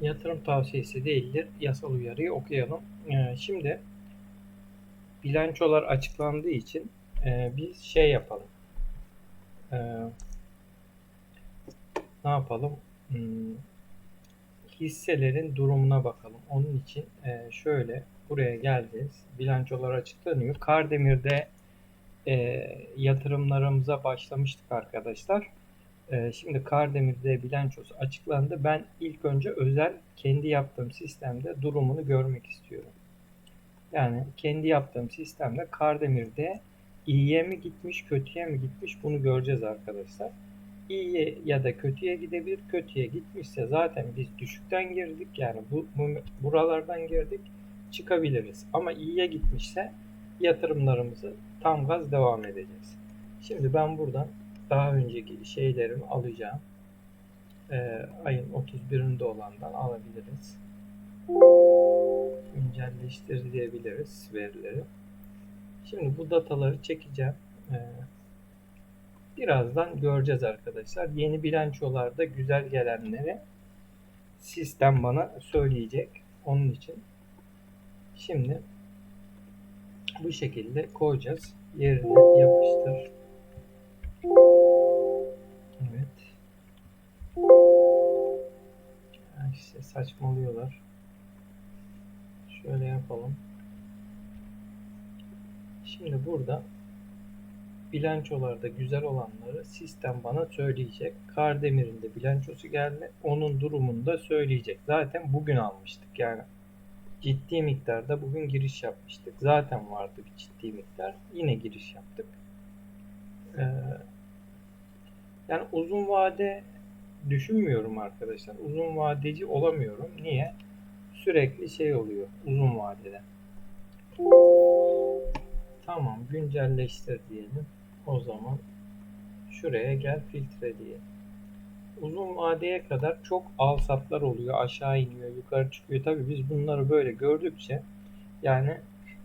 yatırım tavsiyesi değildir. Yasal uyarıyı okuyalım. Ee, şimdi bilançolar açıklandığı için e, biz şey yapalım. Ee, ne yapalım? Hmm, hisselerin durumuna bakalım. Onun için e, şöyle buraya geleceğiz. Bilançolar açıklanıyor. Kardemir'de e, yatırımlarımıza başlamıştık arkadaşlar. E, şimdi Kardemir'de bilançosu açıklandı. Ben ilk önce özel kendi yaptığım sistemde durumunu görmek istiyorum. Yani kendi yaptığım sistemde Kardemir'de iyiye mi gitmiş, kötüye mi gitmiş bunu göreceğiz arkadaşlar. İyiye ya da kötüye gidebilir. Kötüye gitmişse zaten biz düşükten girdik. Yani bu, bu buralardan girdik. Çıkabiliriz. Ama iyiye gitmişse yatırımlarımızı tam gaz devam edeceğiz. Şimdi ben buradan daha önceki şeylerimi alacağım. Ee, ayın 31'inde olandan alabiliriz. Güncelleştir diyebiliriz verileri. Şimdi bu dataları çekeceğim. Ee, birazdan göreceğiz arkadaşlar. Yeni bilançolarda güzel gelenleri sistem bana söyleyecek. Onun için şimdi bu şekilde koyacağız. Yerine yapıştır. Evet. Ya işte saçmalıyorlar. Şöyle yapalım. Şimdi burada bilançolarda güzel olanları sistem bana söyleyecek. Kardemir'in de bilançosu geldi. Onun durumunu da söyleyecek. Zaten bugün almıştık. Yani ciddi miktarda bugün giriş yapmıştık. Zaten vardı bir ciddi miktar. Yine giriş yaptık. Ee, yani uzun vade düşünmüyorum arkadaşlar. Uzun vadeci olamıyorum. Niye? Sürekli şey oluyor uzun vadede. Tamam güncelleştir diyelim. O zaman şuraya gel filtre diyelim. Uzun vadeye kadar çok al satlar oluyor. Aşağı iniyor, yukarı çıkıyor. Tabi biz bunları böyle gördükçe yani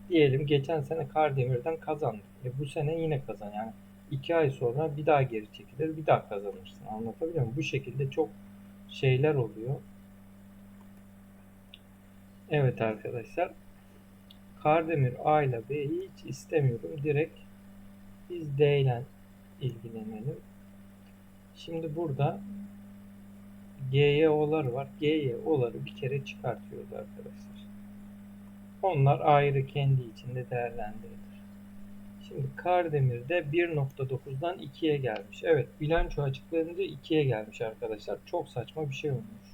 diyelim geçen sene Kardemir'den kazandık. E bu sene yine kazan. Yani iki ay sonra bir daha geri çekilir, bir daha kazanırsın. Anlatabiliyor muyum? Bu şekilde çok şeyler oluyor. Evet arkadaşlar. Kardemir A ile B'yi hiç istemiyorum. Direkt biz D ile ilgilenelim. Şimdi burada GYO'lar var. GYO'ları bir kere çıkartıyoruz arkadaşlar. Onlar ayrı kendi içinde değerlendirilir. Şimdi Kardemir'de 1.9'dan 2'ye gelmiş. Evet bilanço açıklanınca 2'ye gelmiş arkadaşlar. Çok saçma bir şey olmuş.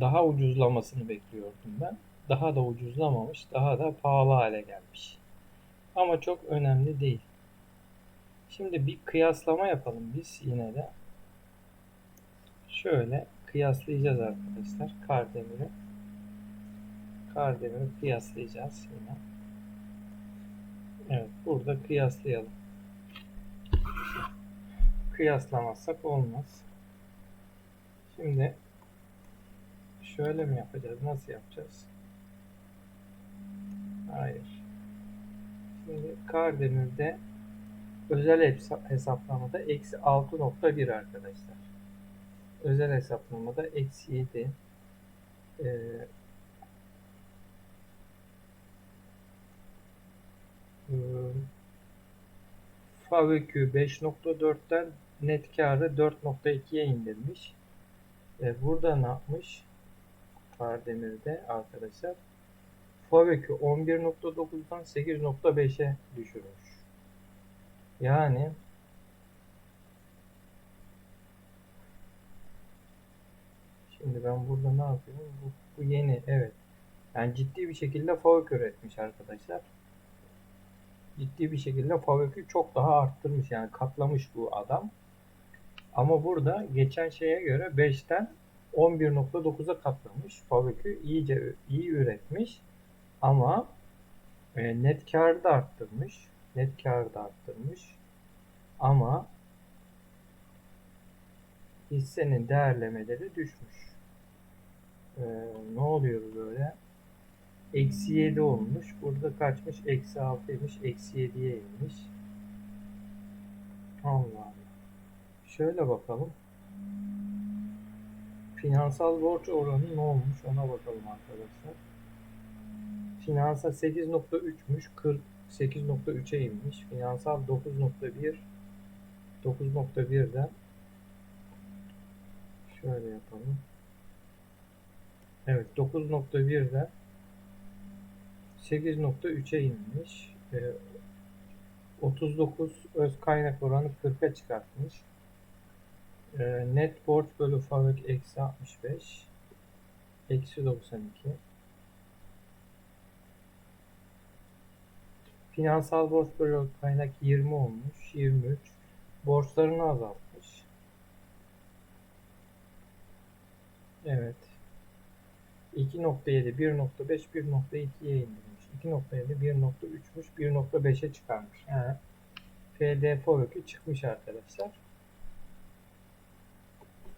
Daha ucuzlamasını bekliyordum ben. Daha da ucuzlamamış. Daha da pahalı hale gelmiş. Ama çok önemli değil. Şimdi bir kıyaslama yapalım biz yine de. Şöyle kıyaslayacağız arkadaşlar Kardemir'i. Kardemir'i kıyaslayacağız yine. Evet burada kıyaslayalım. Kıyaslamazsak olmaz. Şimdi şöyle mi yapacağız? Nasıl yapacağız? Hayır. Şimdi Kardemir'de özel hesaplamada eksi 6.1 arkadaşlar. Özel hesaplamada eksi 7. Ee, FAVQ 5.4'ten net karı 4.2'ye indirmiş. E, burada ne yapmış? Kardemir'de arkadaşlar. FAVQ 11.9'dan 8.5'e düşürmüş. Yani Şimdi ben burada ne yapıyorum? Bu, bu yeni evet. Yani ciddi bir şekilde FAVQ üretmiş arkadaşlar ciddi bir şekilde FAVÖK'ü çok daha arttırmış yani katlamış bu adam. Ama burada geçen şeye göre 5'ten 11.9'a katlamış. FAVÖK'ü iyice iyi üretmiş. Ama e, net karı da arttırmış. Net karı da arttırmış. Ama hissenin değerlemeleri düşmüş. Ee, ne oluyor böyle? Eksi 7 olmuş. Burada kaçmış? Eksi 6'ymış. Eksi 7'ye inmiş. Allah Allah. Şöyle bakalım. Finansal borç oranı ne olmuş ona bakalım arkadaşlar. Finansal 8.3'müş 48.3'e inmiş. Finansal 9.1 9.1'den şöyle yapalım. Evet 9.1'den 8.3'e inmiş. Ee, 39 öz kaynak oranı 40'a çıkartmış. Ee, net borç bölü fabrik eksi 65 eksi 92 Finansal borç bölü kaynak 20 olmuş 23 borçlarını azaltmış. Evet. 2.7 1.5 1.2'ye indirmiş 2.7 1.3'müş 1.5'e çıkarmış yani FD FOVÖK'ü çıkmış arkadaşlar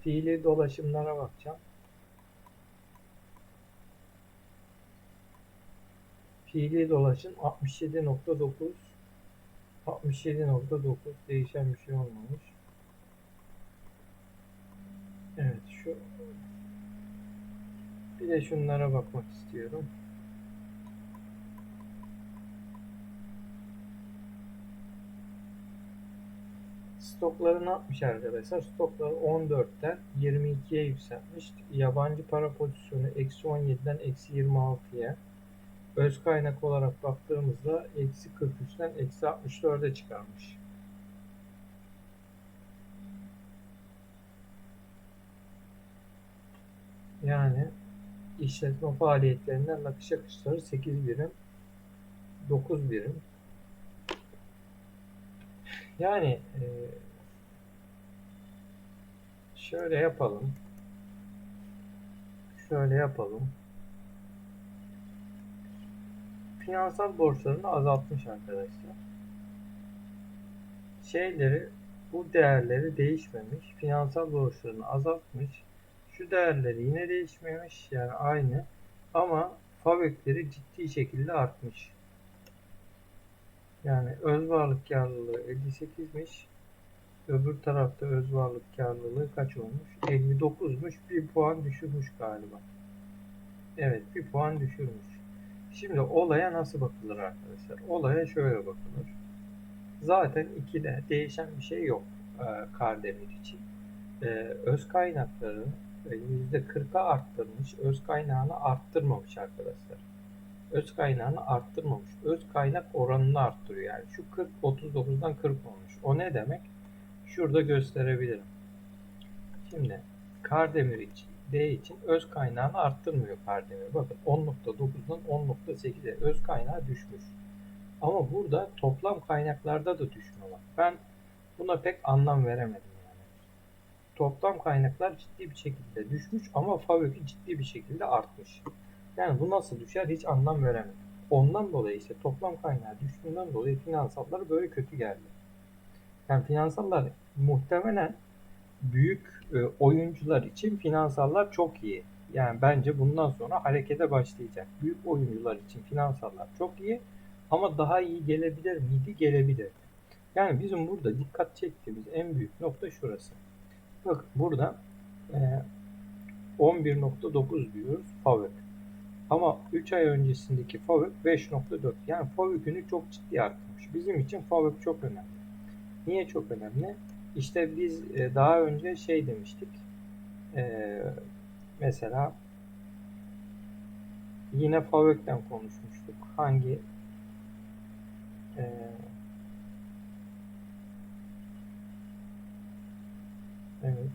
fiili dolaşımlara bakacağım. Fiili dolaşım 67.9 67.9 değişen bir şey olmamış. Evet şu bir de şunlara bakmak istiyorum. Stokları ne yapmış arkadaşlar? Stokları 14'ten 22'ye yükseltmiş. Yabancı para pozisyonu eksi 17'den eksi 26'ya. Öz kaynak olarak baktığımızda eksi 43'ten eksi 64'e çıkarmış. Yani işletme faaliyetlerinden nakış akışları 8 birim, 9 birim. Yani e, şöyle yapalım. Şöyle yapalım. Finansal borçlarını azaltmış arkadaşlar. Şeyleri bu değerleri değişmemiş. Finansal borçlarını azaltmış. Şu değerleri yine değişmemiş. Yani aynı. Ama fabükleri ciddi şekilde artmış. Yani öz varlık karlılığı 58'miş. Öbür tarafta öz varlık karlılığı kaç olmuş? 59'muş. Bir puan düşürmüş galiba. Evet bir puan düşürmüş. Şimdi olaya nasıl bakılır arkadaşlar? Olaya şöyle bakılır. Zaten 2'de değişen bir şey yok e, Kardemir için. E, öz kaynakları %40'a arttırmış. Öz kaynağını arttırmamış arkadaşlar öz kaynağını arttırmamış. Öz kaynak oranını arttırıyor. Yani şu 40 39'dan 40 olmuş. O ne demek? Şurada gösterebilirim. Şimdi Kardemir için D için öz kaynağını arttırmıyor Kardemir. Bakın 10.9'dan 10.8'e öz kaynağı düşmüş. Ama burada toplam kaynaklarda da düşme var. Ben buna pek anlam veremedim yani. Toplam kaynaklar ciddi bir şekilde düşmüş ama fabrika ciddi bir şekilde artmış. Yani bu nasıl düşer hiç anlam veremedim. Ondan dolayı işte toplam kaynağı düştüğünden dolayı finansallar böyle kötü geldi. Yani finansallar muhtemelen büyük e, oyuncular için finansallar çok iyi. Yani bence bundan sonra harekete başlayacak. Büyük oyuncular için finansallar çok iyi ama daha iyi gelebilir miydi? Gelebilir. Yani bizim burada dikkat çektiğimiz en büyük nokta şurası. Bak burada e, 11.9 diyoruz FAVÖK. Ama 3 ay öncesindeki FAVÖK 5.4. Yani FAVÖK'ünü çok ciddi arttırmış. Bizim için FAVÖK çok önemli. Niye çok önemli? İşte biz e, daha önce şey demiştik. Ee, mesela yine FAVÖK'ten konuşmuştuk. Hangi e, evet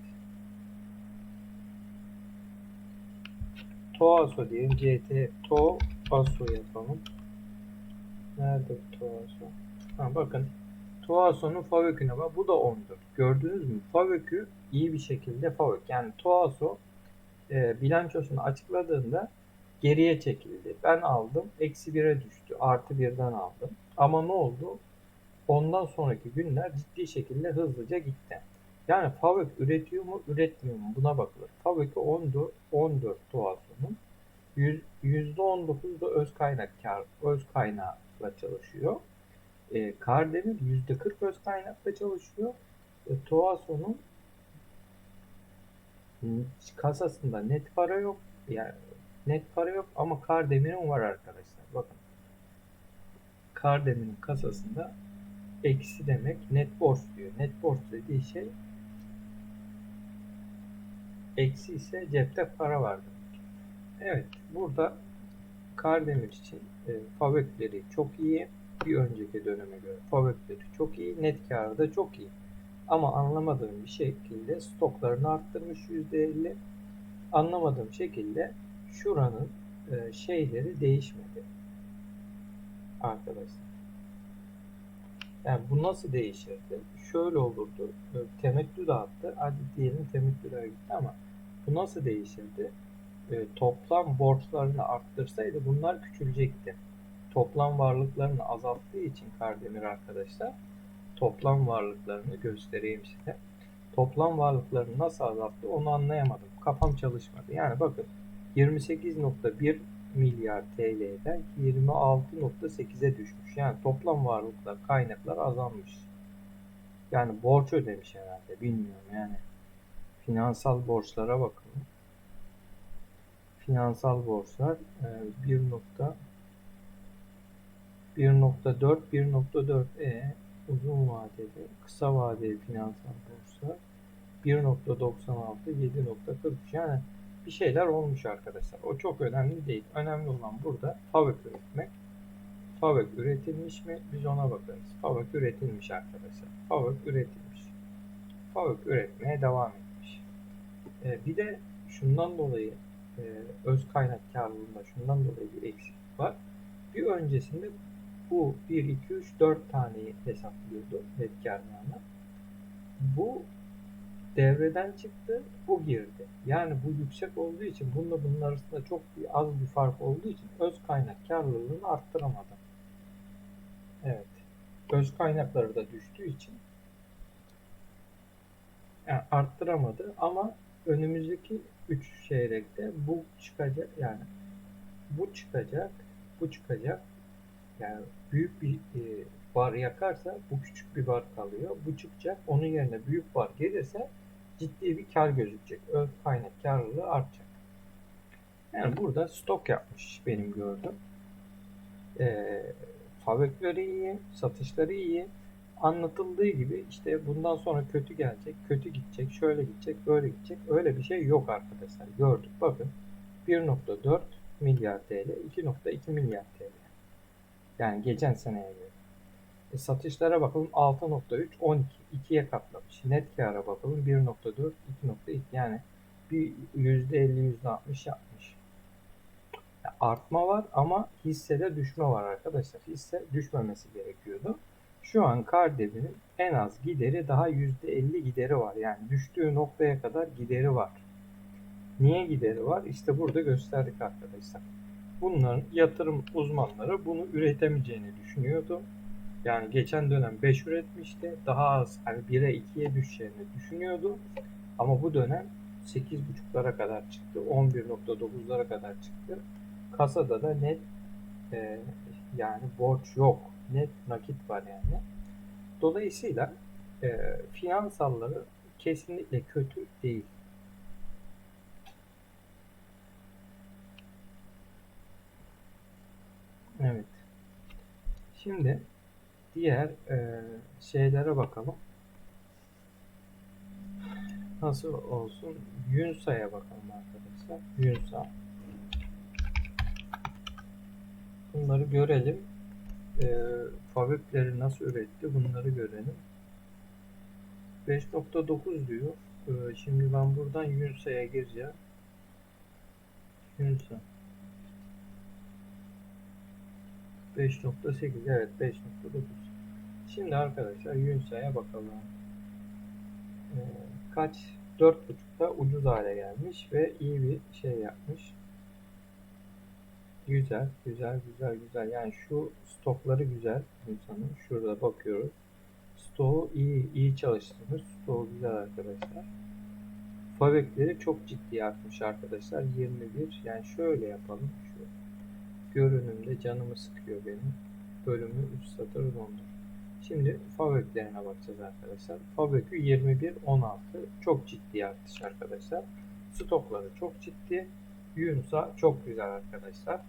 Toaso diyelim. CT Toaso yapalım. Nerede Toaso? Ha, bakın Toaso'nun Favök'üne bak. Bu da 14. Gördünüz mü? Favök'ü iyi bir şekilde Favök. Yani Toaso e, bilançosunu açıkladığında geriye çekildi. Ben aldım. Eksi 1'e düştü. Artı 1'den aldım. Ama ne oldu? Ondan sonraki günler ciddi şekilde hızlıca gitti. Yani Favök üretiyor mu, üretmiyor mu buna bakılır. Fabrika 14, 14 Toaso'nun %19 da öz kaynak kar, öz kaynakla çalışıyor. E, Kardemir %40 öz kaynakla çalışıyor. E, Toaso'nun Kasasında net para yok. Yani net para yok ama Kardemir'in var arkadaşlar. Bakın. Kardemir'in kasasında eksi demek net borç diyor. Net borç dediği şey eksi ise cepte para var demek. Evet. Burada Kardemir için e, fabökleri çok iyi. Bir önceki döneme göre fabökleri çok iyi. Net karı da çok iyi. Ama anlamadığım bir şekilde stoklarını arttırmış %50. Anlamadığım şekilde şuranın e, şeyleri değişmedi. Arkadaşlar. Yani bu nasıl değişirdi? Şöyle olurdu. E, Temettü dağıttı. Hadi diyelim temettüler gitti ama bu nasıl değişirdi? E, toplam borçlarını arttırsaydı bunlar küçülecekti. Toplam varlıklarını azalttığı için Kardemir arkadaşlar toplam varlıklarını göstereyim size. Toplam varlıklarını nasıl azalttı onu anlayamadım. Kafam çalışmadı. Yani bakın 28.1 milyar TL'den 26.8'e düşmüş. Yani toplam varlıklar, kaynaklar azalmış. Yani borç ödemiş herhalde. Bilmiyorum yani. Finansal borçlara bakın. Finansal borçlar e, 1. 1.4 1.4 e uzun vadeli kısa vadeli finansal borçlar 1.96 7.43 yani bir şeyler olmuş arkadaşlar. O çok önemli değil. Önemli olan burada FAVÖK üretmek. FAVÖK üretilmiş mi? Biz ona bakarız. FAVÖK üretilmiş arkadaşlar. FAVÖK üretilmiş. FAVÖK üretmeye devam etmiş. Ee, bir de şundan dolayı e, öz kaynak karlılığında şundan dolayı bir eksiklik var. Bir öncesinde bu 1, 2, 3, 4 taneyi hesaplıyordu net karlarına. Bu devreden çıktı, bu girdi. Yani bu yüksek olduğu için bununla bunun arasında çok bir, az bir fark olduğu için öz kaynak karlılığını arttıramadı. Evet. Öz kaynakları da düştüğü için yani arttıramadı ama önümüzdeki 3 çeyrekte bu çıkacak yani bu çıkacak, bu çıkacak. Yani büyük bir e, bar yakarsa bu küçük bir bar kalıyor. Bu çıkacak. Onun yerine büyük bar gelirse ciddi bir kar gözükecek. Öz kaynak karlılığı artacak. Yani burada stok yapmış benim gördüm. E, fabrikleri iyi, satışları iyi. Anlatıldığı gibi işte bundan sonra kötü gelecek, kötü gidecek, şöyle gidecek, böyle gidecek. Öyle bir şey yok arkadaşlar. Gördük. Bakın 1.4 milyar TL, 2.2 milyar TL. Yani geçen seneye göre. E, satışlara bakalım 6.3 12 2'ye katlamış. Net kâra bakalım 1.4 2.2 yani bir %50 %60 yapmış. Yani artma var ama hissede düşme var arkadaşlar. Hisse düşmemesi gerekiyordu. Şu an Kardemir'in en az gideri daha %50 gideri var. Yani düştüğü noktaya kadar gideri var. Niye gideri var? İşte burada gösterdik arkadaşlar. Bunların yatırım uzmanları bunu üretemeyeceğini düşünüyordu. Yani geçen dönem 5 üretmişti. Daha az hani 1'e 2'ye düşeceğini düşünüyordu. Ama bu dönem 8.5'lara kadar çıktı. 11.9'lara kadar çıktı. Kasada da net e, yani borç yok. Net nakit var yani. Dolayısıyla e, finansalları kesinlikle kötü değil. Evet. Şimdi diğer e, şeylere bakalım. Nasıl olsun? Yunsa'ya bakalım arkadaşlar. Yunsa. Bunları görelim. E, fabrikleri nasıl üretti bunları görelim. 5.9 diyor. E, şimdi ben buradan Yunsa'ya gireceğim. Yunsa. 5.8 evet 5.9 Şimdi arkadaşlar Yunsa'ya bakalım. Ee, kaç 4.5'da ucuz hale gelmiş ve iyi bir şey yapmış. Güzel, güzel, güzel, güzel. Yani şu stokları güzel Yunsa'nın. Şurada bakıyoruz. Stoğu iyi, iyi çalıştırmış. Stoğu güzel arkadaşlar. Fabrikleri çok ciddi artmış arkadaşlar. 21. Yani şöyle yapalım. Görünümde canımı sıkıyor benim. Bölümü 3 satır dondur. Şimdi fabriklerine bakacağız arkadaşlar. Fabrikü 21 16 çok ciddi artış arkadaşlar. Stokları çok ciddi. Yunus'a çok güzel arkadaşlar.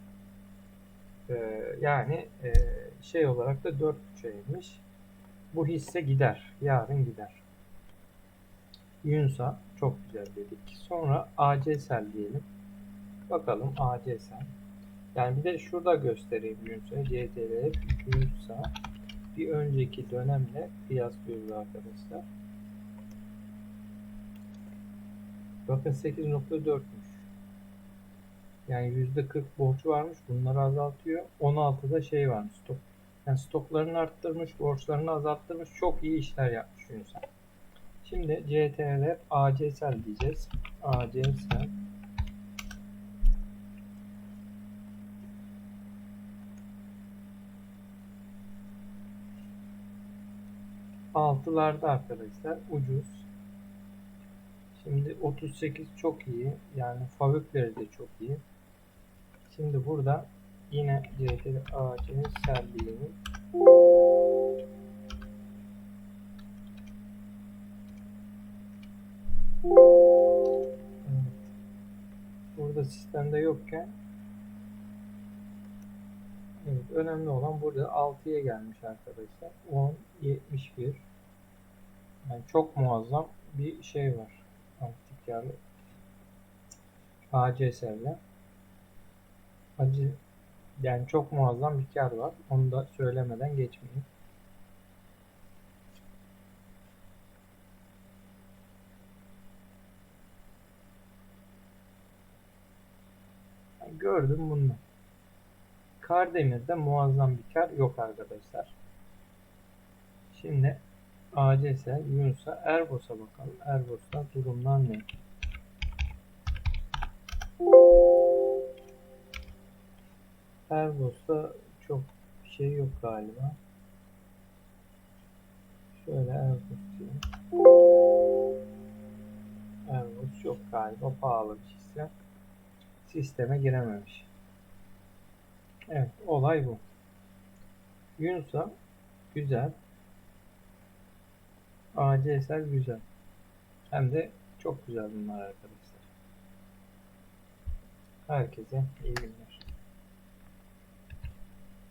Ee, yani e, şey olarak da 4 şeymiş. Bu hisse gider. Yarın gider. Yunus'a çok güzel dedik. Sonra ACSL diyelim. Bakalım ACSL. Yani bir de şurada göstereyim Yunus'a. CTRL Yunus'a bir önceki dönemle kıyaslıyoruz arkadaşlar. Bakın 8.4'müş. Yani %40 borcu varmış. Bunları azaltıyor. 16'da şey varmış stok. Yani stoklarını arttırmış, borçlarını azalttırmış. Çok iyi işler yapmış Yunus'a. Şimdi CTRL ACSL diyeceğiz. ACSL Altılarda arkadaşlar ucuz. Şimdi 38 çok iyi. Yani fabrikleri de çok iyi. Şimdi burada yine ACSL diyelim. Evet. Burada sistemde yokken Evet, önemli olan burada 6'ya gelmiş arkadaşlar. 10, 71. Yani çok muazzam bir şey var. Antik yarı ACS'le. Acı yani çok muazzam bir kar var. Onu da söylemeden geçmeyeyim. Gördüm bunu. Kardemir'de muazzam bir kar yok arkadaşlar. Şimdi ACS'e, Yunus'a, Erbos'a bakalım. Erbos'ta durumlar ne? Erbos'ta çok şey yok galiba. Şöyle Erbos diyelim. Erbos yok galiba. Pahalı bir sistem. Sisteme girememiş. Evet, olay bu. Yunus'a güzel. ACSL güzel. Hem de çok güzel bunlar arkadaşlar. Herkese iyi günler.